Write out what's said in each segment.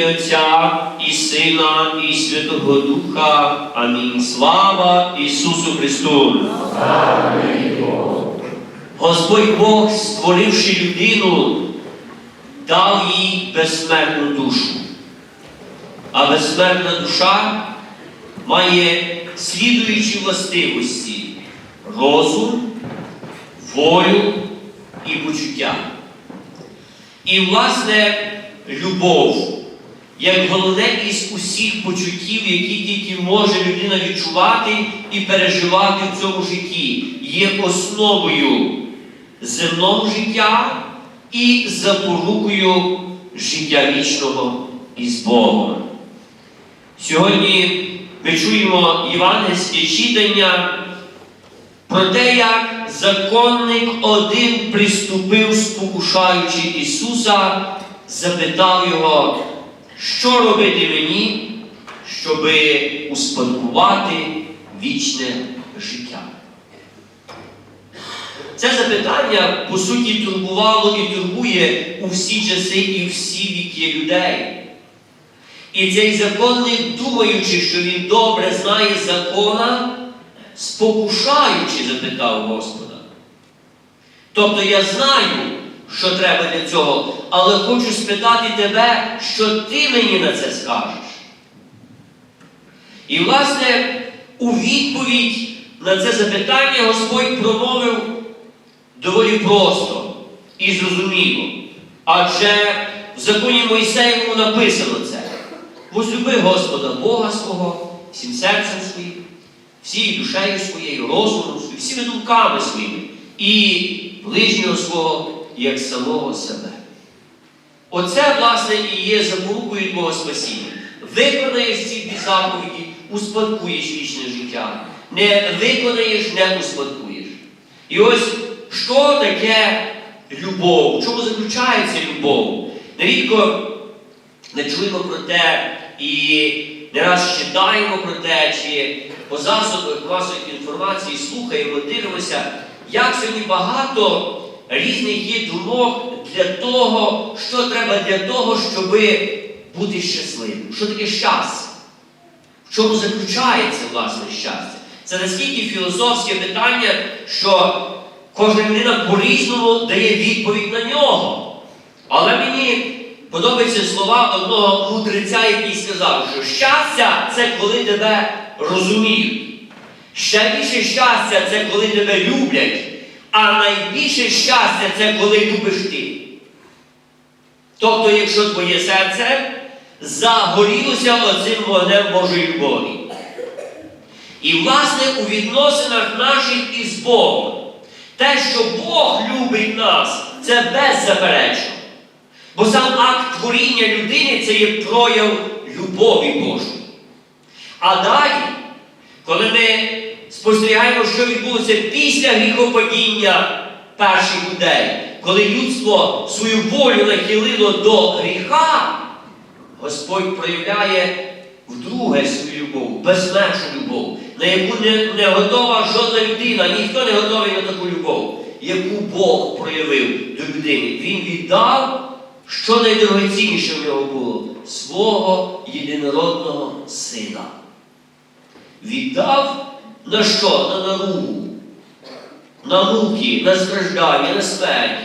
ім'я Отця і Сина, і Святого Духа. Амінь. Слава Ісусу Христу! Амінь. Господь Бог, створивши людину, дав їй безсмертну душу. А безсмертна душа має слідуючі властивості розум, волю і почуття. І, власне, любов, як головне усіх почуттів, які тільки може людина відчувати і переживати в цьому житті, є основою земного життя і запорукою життя вічного із Богом. Сьогодні ми чуємо євангельське читання про те, як законник один приступив, спокушаючи Ісуса, запитав його, що робити мені, щоби успадкувати вічне життя. Це запитання, по суті, турбувало і турбує у всі часи і всі віки людей. І цей законник, думаючи, що він добре знає закона, спокушаючи, запитав Господа. Тобто я знаю, що треба для цього, але хочу спитати тебе, що ти мені на це скажеш. І, власне, у відповідь на це запитання Господь промовив доволі просто і зрозуміло. Адже в законі Мойсеєвому написано це. Возлюби Господа Бога свого, всім серцем своїм, всією душею своєю, розумом своїм, всіми думками своїми і ближнього свого, як самого себе. Оце, власне, і є запорукою Твого спасіння. Виконаєш ці заповіді, успадкуєш вічне життя. Не виконаєш, не успадкуєш. І ось що таке любов? В чому заключається любов? Нерідко не чуємо про те і не раз читаємо про те, чи по засобах масової інформації слухаємо, дивимося, як сьогодні багато різних є думок для того, що треба для того, щоб бути щасливим. Що таке щастя? В чому заключається власне щастя? Це наскільки філософське питання, що кожна людина по-різному дає відповідь на нього. Але мені подобаються слова одного мудреця, який сказав, що щастя це коли тебе розуміють. Ще більше щастя це коли тебе люблять, а найбільше щастя це коли любиш ти. Тобто, якщо твоє серце загорілося оцим вогнем Божої любові. І, власне, у відносинах наших із Богом, те, що Бог любить нас, це беззаперечно. Бо сам акт творіння людини це є прояв любові Божої. А далі, коли ми спостерігаємо, що відбулося після гріхопадіння перших людей, коли людство свою волю нахилило до гріха, Господь проявляє вдруге свою любов, безмежну любов, на яку не, не готова жодна людина, ніхто не готовий на таку любов, яку Бог проявив до людини. Він віддав, що найдорогоцінніше в нього було свого єдинородного сина. Віддав на що? На наругу, на муки, на страждання, на смерть.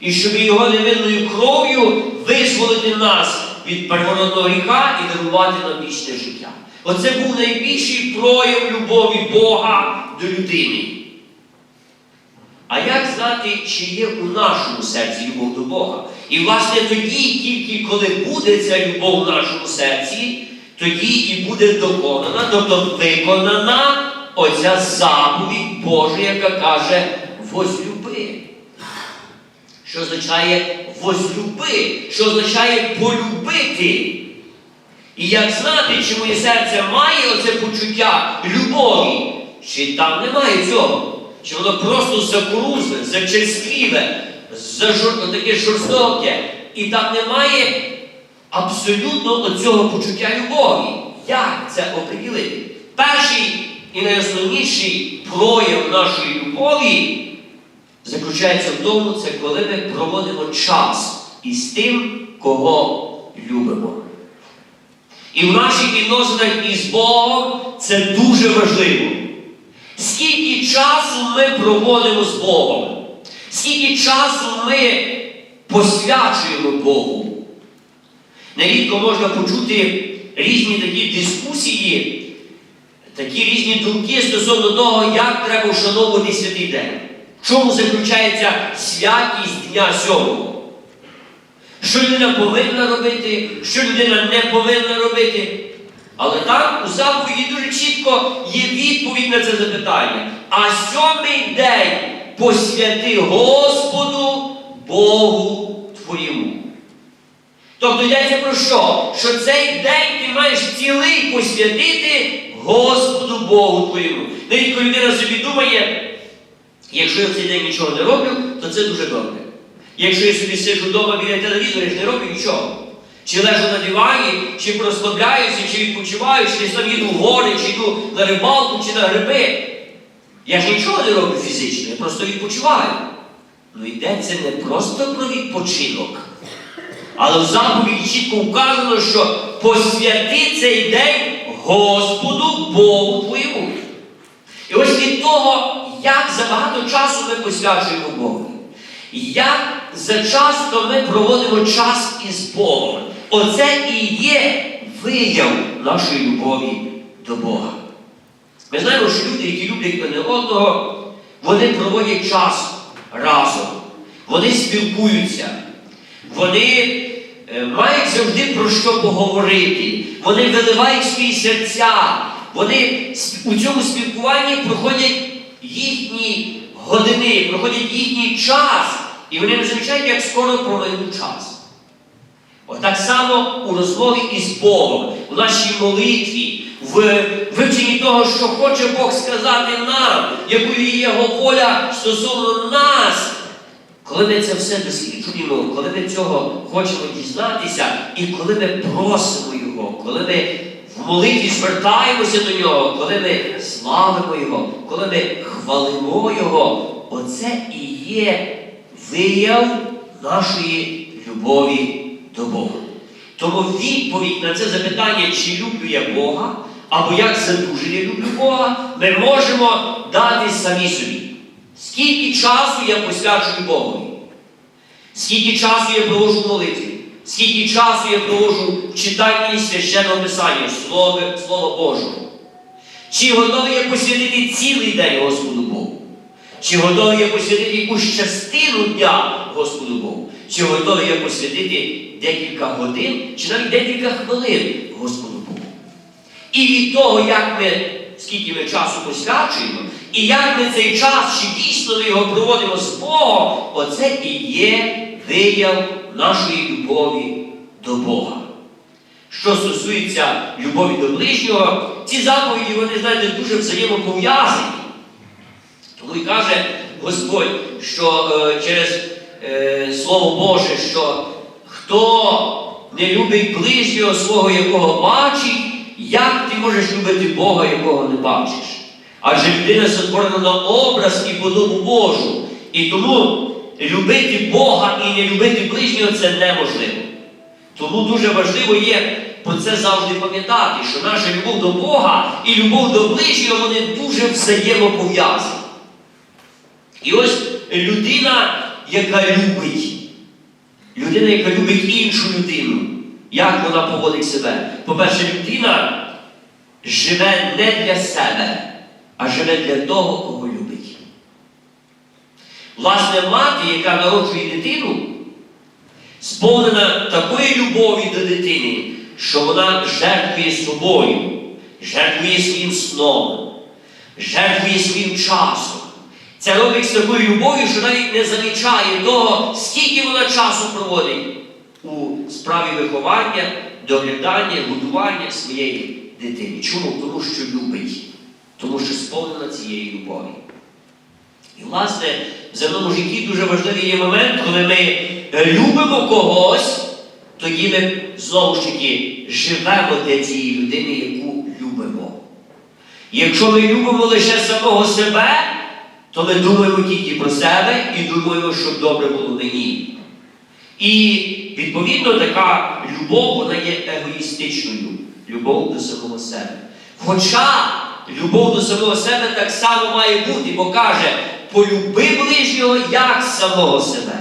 І щоб його невинною кров'ю визволити нас від первородного гріха і дарувати нам вічне життя. Оце був найбільший прояв любові Бога до людини. А як знати, чи є у нашому серці любов до Бога? І, власне, тоді, тільки коли буде ця любов в нашому серці, тоді і буде доконана, тобто виконана оця заповідь Божа, яка каже возлюби. Що означає возлюби, що означає полюбити. І як знати, чи моє серце має оце почуття любові, чи там немає цього, чи воно просто закорузне, зачерствіле, зажур... таке жорстоке, і там немає абсолютно оцього почуття любові. Як це оприділити? Перший і найосновніший прояв нашої любові заключається в тому, це коли ми проводимо час із тим, кого любимо. І в наших відносинах із Богом це дуже важливо. Скільки часу ми проводимо з Богом? Скільки часу ми посвячуємо Богу? Нерідко можна почути різні такі дискусії, такі різні думки стосовно того, як треба вшановувати святий день. В чому заключається святість Дня сьомого? Що людина повинна робити, що людина не повинна робити. Але там у заповіді дуже чітко є відповідь на це запитання. А сьомий день посвяти Господу Богу твоєму. Тобто йдеться про що? Що цей день ти маєш цілий посвятити Господу Богу твоєму. Навіть коли людина собі думає, якщо я в цей день нічого не роблю, то це дуже добре. Якщо я собі сиджу вдома біля телевізора і ж не роблю нічого. Чи лежу на дивані, чи розслабляюся, чи відпочиваю, чи там їду в гори, чи йду на рибалку, чи на гриби. Я ж нічого не роблю фізично, я просто відпочиваю. Ну йдеться не просто про відпочинок. Але в заповіді чітко вказано, що посвяти цей день Господу Богу твоєму. І ось від того, як забагато часу ми посвячуємо Богу, як зачасто ми проводимо час із Богом, оце і є вияв нашої любові до Бога. Ми знаємо, що люди, які люблять одне одного, вони проводять час разом, вони спілкуються, вони мають завжди про що поговорити, вони виливають свої серця, вони у цьому спілкуванні проходять їхні години, проходять їхній час, і вони не замічають, як скоро пролинув час. Отак само у розмові із Богом, у нашій молитві, в вивченні того, що хоче Бог сказати нам, якою є Його воля стосовно нас. Коли ми це все досліджуємо, коли ми цього хочемо дізнатися, і коли ми просимо Його, коли ми в молитві звертаємося до Нього, коли ми славимо Його, коли ми хвалимо Його, оце і є вияв нашої любові до Бога. Тому відповідь на це запитання, чи люблю я Бога, або як задуже люблю Бога, ми можемо дати самі собі. Скільки часу я посвячую Богові? Скільки часу я проводжу в молитві? Скільки часу я проводжу в читанні священного Писання, Слово, Слова Божого? Чи готовий я посвятити цілий день Господу Богу? Чи готовий я посвятити якусь частину дня Господу Богу? Чи готовий я посвятити декілька годин, чи навіть декілька хвилин Господу Богу? І від того, як ми, скільки ми часу посвячуємо, і як ми цей час, чи дійсно ми його проводимо з Богом, оце і є вияв нашої любові до Бога. Що стосується любові до ближнього, ці заповіді, вони, знаєте, дуже взаємопов'язані. Тому і каже Господь, що е, через е, Слово Боже, що хто не любить ближнього свого, якого бачить, як ти можеш любити Бога, якого не бачиш? Адже людина сотворена на образ і подобу Божу. І тому любити Бога і не любити ближнього це неможливо. Тому дуже важливо є про це завжди пам'ятати, що наша любов до Бога і любов до ближнього вони дуже взаємопов'язані. І ось людина, яка любить, людина, яка любить іншу людину, як вона поводить себе? По-перше, людина живе не для себе, а живе для того, кого любить. Власне, мати, яка народжує дитину, сповнена такої любові до дитини, що вона жертвує собою, жертвує своїм сном, жертвує своїм часом. Це робить з такою любов'ю, що навіть не замічає того, скільки вона часу проводить у справі виховання, доглядання, годування своєї дитини. Чому? Тому що любить, тому що сповнена цієї любові. І, власне, в земному житті дуже важливий є момент, коли ми е, любимо когось, тоді ми знову ж таки живемо для цієї людини, яку любимо. Якщо ми любимо лише самого себе, то ми думаємо тільки про себе і думаємо, щоб добре було мені. І відповідно така любов, вона є егоїстичною. любов до самого себе. Хоча любов до самого себе так само має бути, бо каже, полюби ближнього як самого себе.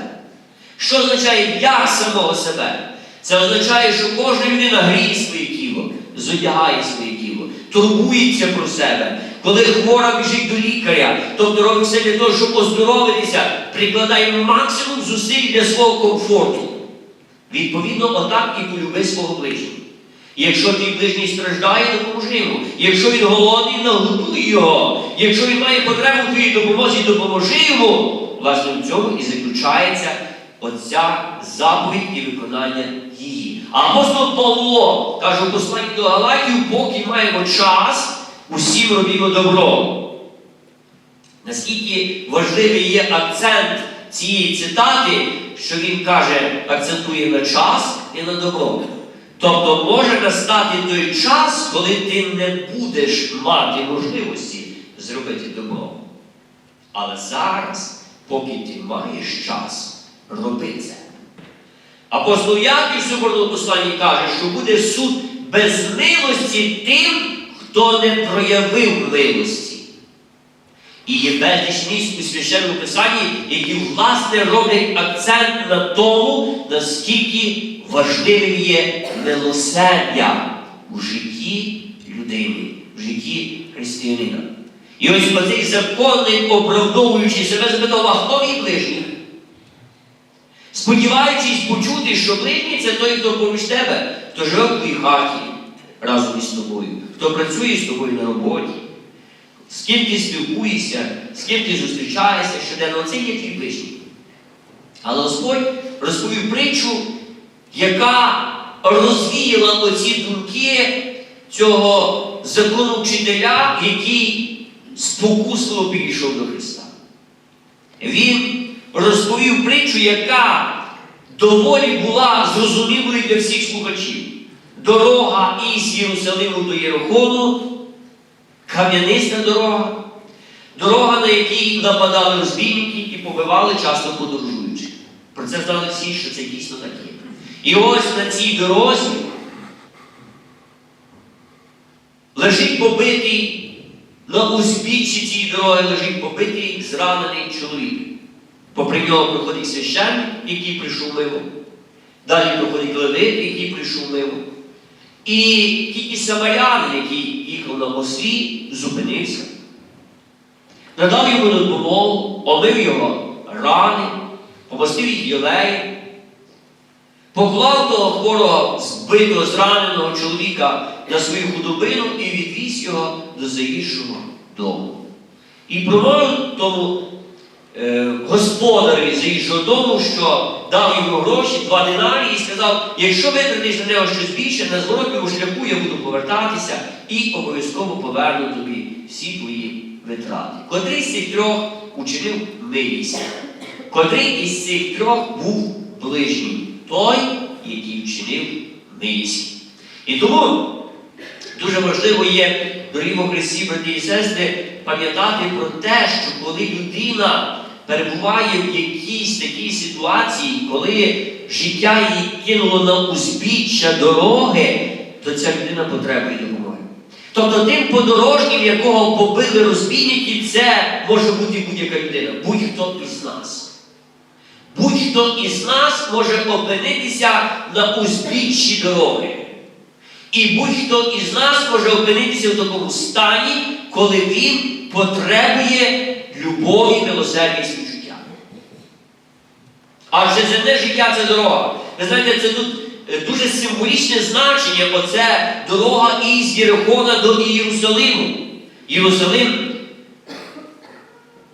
Що означає як самого себе? Це означає, що кожна людина гріє своє тіло, зодягає своє тіло, турбується про себе. Коли хвора біжить до лікаря, тобто робить все для того, щоб оздоровитися, прикладає максимум зусиль для свого комфорту. Відповідно, отак і полюби свого ближнього. Якщо твій ближній страждає, допоможи йому. Якщо він голодний, нагодуй його. Якщо він має потребу твоїй допомозі, допоможи йому. Власне, в цьому і заключається оця заповідь і виконання її. А апостол Павло каже у посланні до Галатів, поки маємо час, усім робімо добро. Наскільки важливий є акцент цієї цитати, що він каже, акцентує на час і на добро. Тобто може настати той час, коли ти не будеш мати можливості зробити добро. Але зараз, поки ти маєш час, роби це. Апостол Яків в посланні каже, що буде суд без милості тим, хто не проявив милості. І є безліч місць у священному писанні, які, власне, роблять акцент на тому, наскільки важливим є милосердя у житті людини, в житті християнина. І ось оцей законник, оправдовуючи себе, запитав, а хто мій ближній? Сподіваючись почути, що ближній це той, хто поміж тебе, хто живе в твоїй хаті разом із тобою, хто працює з тобою на роботі, з ким ти спілкуєшся, з ким ти зустрічаєшся щоденно, це є твій ближній. Але Господь розповів притчу, яка розвіяла оці думки цього закону вчителя, який спокусливо підійшов до Христа. Він розповів притчу, яка доволі була зрозумілою для всіх слухачів. Дорога із Єрусалиму до Єрихону, кам'яниста дорога, дорога, на якій нападали розбійники і побивали часто подорожуючих. Про це знали всі, що це дійсно так є. І ось на цій дорозі лежить побитий, на узбіччі цієї дороги лежить побитий, зранений чоловік. Попри нього проходить священник, який прийшов мимо. Далі проходить левит, який прийшов мимо. І тільки самарянин, який їхав на ослі, зупинився. Надав йому допомогу, омив його рани, помастив їх єлеєм, поклав того хворого, збитого, зраненого чоловіка на свою худобину і відвіз його до заїжджого дому. І промовив тому е, господареві заїжджого дому, що дав йому гроші, два динарії, і сказав, якщо витратиш на нього щось більше, на зворотньому шляху я буду повертатися і обов'язково поверну тобі всі твої витрати. Котрий з цих трьох учинив милість? Котрий із цих трьох був ближній? Той, який вчинив милість. І тому дуже важливо є, дорогі во Христі, брати і сестри, пам'ятати про те, що коли людина перебуває в якійсь такій ситуації, коли життя її кинуло на узбіччя дороги, то ця людина потребує допомоги. Тобто тим подорожнім, якого побили розбійники, це може бути будь-яка людина, будь-хто із нас. Будь-хто із нас може опинитися на узбіччі дороги. І будь-хто із нас може опинитися в такому стані, коли він потребує любові, милосердя і співчуття. Адже земне життя це дорога. Ви знаєте, це тут е, дуже символічне значення, оце дорога із Єрихона до Єрусалиму. Єрусалим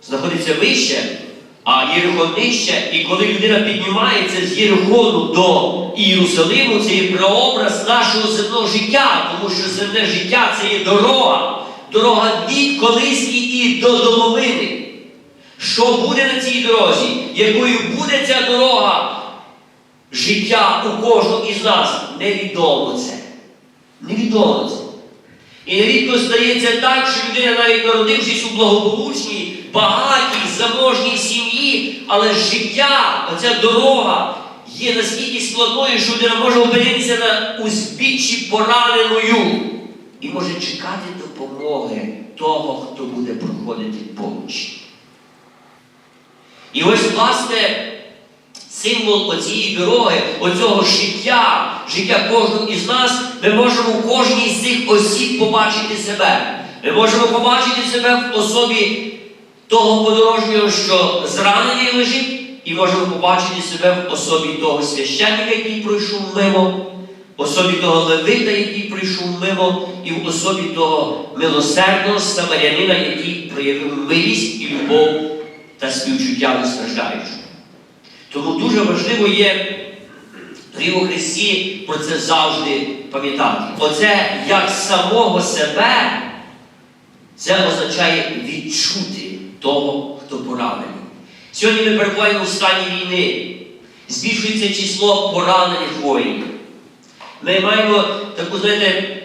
знаходиться вище, а Єрихон нижче, і коли людина піднімається з Єрихону до Єрусалиму, це є прообраз нашого земного життя, тому що земне життя це є дорога, дорога від колиски і до домовини. Що буде на цій дорозі? Якою буде ця дорога життя у кожного із нас? Невідомо це. Невідомо це. І нерідко стається так, що людина, навіть народившись у благополучній, багатій, заможній сім'ї, але життя, оця дорога є настільки складною, що людина може опинитися на узбіччі пораненою і може чекати допомоги того, хто буде проходити поруч. І ось, власне, символ оцієї дороги, оцього життя, життя кожного із нас, ми можемо кожній з цих осіб побачити себе. Ми можемо побачити себе в особі того подорожнього, що зранений лежить, і можемо побачити себе в особі того священника, який пройшов мимо, в особі того левита, який прийшов мимо, і в особі того милосердного самарянина, який проявив милість і любов та співчуття до страждаючих. Тому дуже важливо є у Христі про це завжди пам'ятати. Оце як самого себе, це означає відчути того, хто поранений. Сьогодні ми перебуваємо в стані війни. Збільшується число поранених воїнів. Ми маємо таку, знаєте,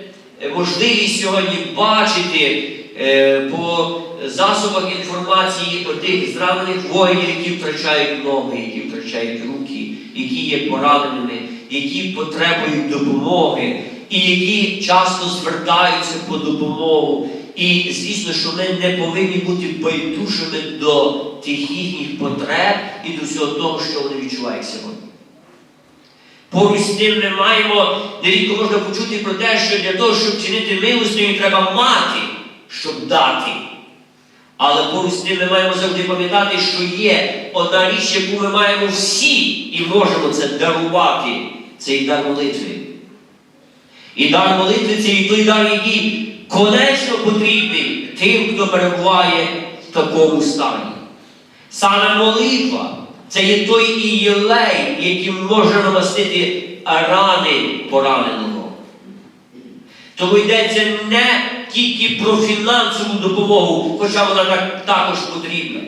можливість сьогодні бачити е, по засобах інформації про тих зранених воїнів, які втрачають ноги, які втрачають руки, які є пораненими, які потребують допомоги, і які часто звертаються по допомогу. І звісно, що ми не повинні бути байдужими до тих їхніх потреб і до всього того, що вони відчувають сьогодні. Поруч з тим ми маємо, нерідко можна почути про те, що для того, щоб чинити милостиню, треба мати, щоб дати. Але поруч з тим ми маємо завжди пам'ятати, що є одна річ, яку ми маємо всі і можемо це дарувати, цей дар молитви. І дар молитви це і той дар, який конечно потрібний тим, хто перебуває в такому стані. Саме молитва це є той ієлей, яким може намастити рани пораненого. Тому йдеться не тільки про фінансову допомогу, хоча вона так, також потрібна,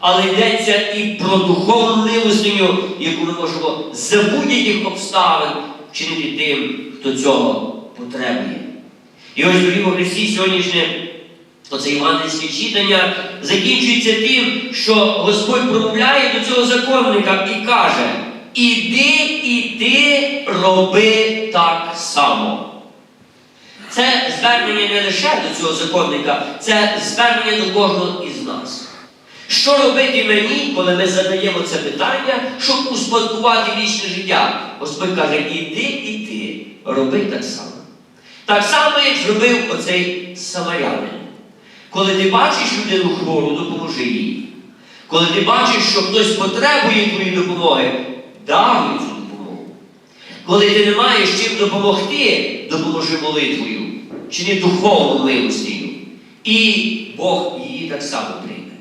але йдеться і про духовну милостиню, яку ми можемо за будь-яких обставин вчинити тим, хто цього потребує. І ось у Христі сьогоднішнє оце євангельське читання закінчується тим, що Господь промовляє до цього законника і каже: Іди і ти роби так само. Це звернення не лише до цього законника, це звернення до кожного із нас. Що робити мені, коли ми задаємо це питання, щоб успадкувати вічне життя? Господь каже, іди і ти, роби так само. Так само, як зробив оцей самарянин. Коли ти бачиш людину хвору, допоможи їй. Коли ти бачиш, що хтось потребує твоєї допомоги, дай цю допомогу. Коли ти не маєш чим допомогти, допоможи молитвою, чи не духовною милостію. І Бог її так само прийме.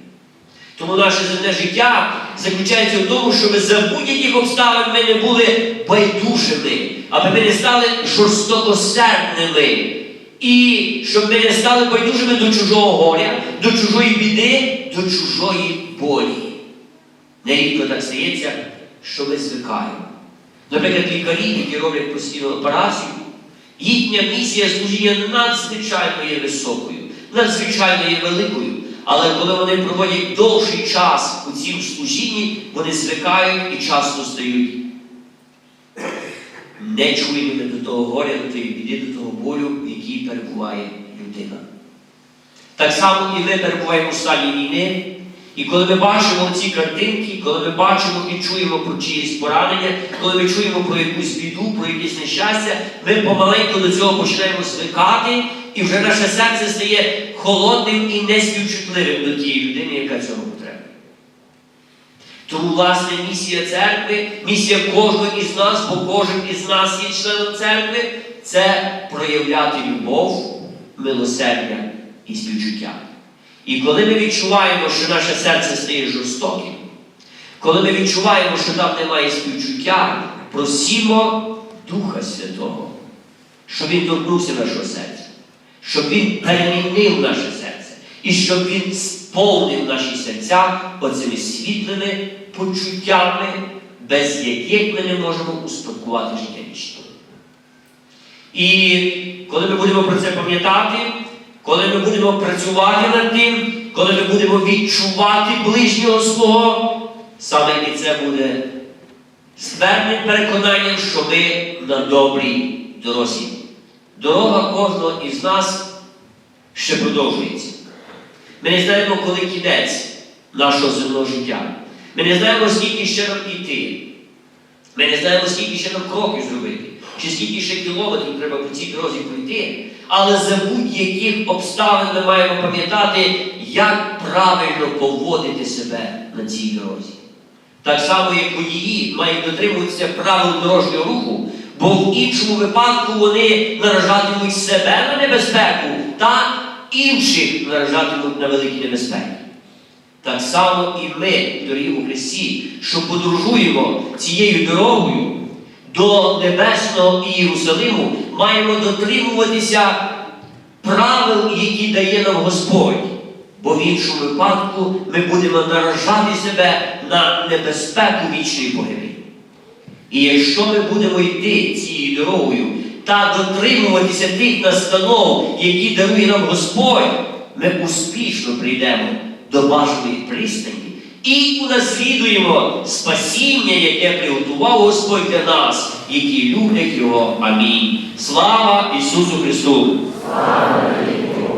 Тому наше земне життя заключається в тому, щоб за будь-яких обставин ми не були байдужими, аби ми не стали жорстокосердними. І щоб ми не стали байдужими до чужого горя, до чужої біди, до чужої болі. Нерідко так стається, що ми звикаємо. Наприклад, лікарі, які роблять постійну операцію, їхня місія служіння надзвичайно є високою, надзвичайно є великою. Але коли вони проводять довший час у цім служінні, вони звикають і часто стають нечуйними до того горя, до тієї біди, до того болю, в якій перебуває людина. Так само і ми перебуваємо у стані війни. І коли ми бачимо ці картинки, коли ми бачимо і чуємо про чиїсь поранення, коли ми чуємо про якусь біду, про якесь нещастя, ми помаленьку до цього починаємо звикати, і вже наше серце стає холодним і неспівчутливим до тієї людини, яка цього. Тому, власне, місія церкви, місія кожного із нас, бо кожен із нас є членом церкви, це проявляти любов, милосердя і співчуття. І коли ми відчуваємо, що наше серце стає жорстоким, коли ми відчуваємо, що там немає співчуття, просімо Духа Святого, щоб Він торкнувся нашого серця, щоб Він перемінив наше серце, і щоб Він сповнив наші серця оцими світлими почуттями, без яких ми не можемо успадкувати життя вічне. І коли ми будемо про це пам'ятати, коли ми будемо працювати над тим, коли ми будемо відчувати ближнього свого, саме і це буде певним переконанням, що ми на добрій дорозі. Дорога кожного із нас ще продовжується. Ми не знаємо, коли кінець нашого земного життя. Ми не знаємо, скільки ще нам йти. Ми не знаємо, скільки ще нам кроків зробити, чи скільки ще кілометрів треба по цій дорозі пройти. Але за будь-яких обставин ми маємо пам'ятати, як правильно поводити себе на цій дорозі. Так само, як водії мають дотримуватися правил дорожнього руху, бо в іншому випадку вони наражатимуть себе на небезпеку та інших наражатимуть на великі небезпеки. Так само і ми, дорогі у Христі, що подорожуємо цією дорогою до Небесного Ієрусалиму, маємо дотримуватися правил, які дає нам Господь. Бо в іншому випадку ми будемо наражати себе на небезпеку вічної погибелі. І якщо ми будемо йти цією дорогою та дотримуватися тих настанов, які дарує нам Господь, ми успішно прийдемо до бажаної пристані і унаслідуємо спасіння, яке приготував Господь для нас, які люблять Його. Амінь. Слава Ісусу Христу! Амінь.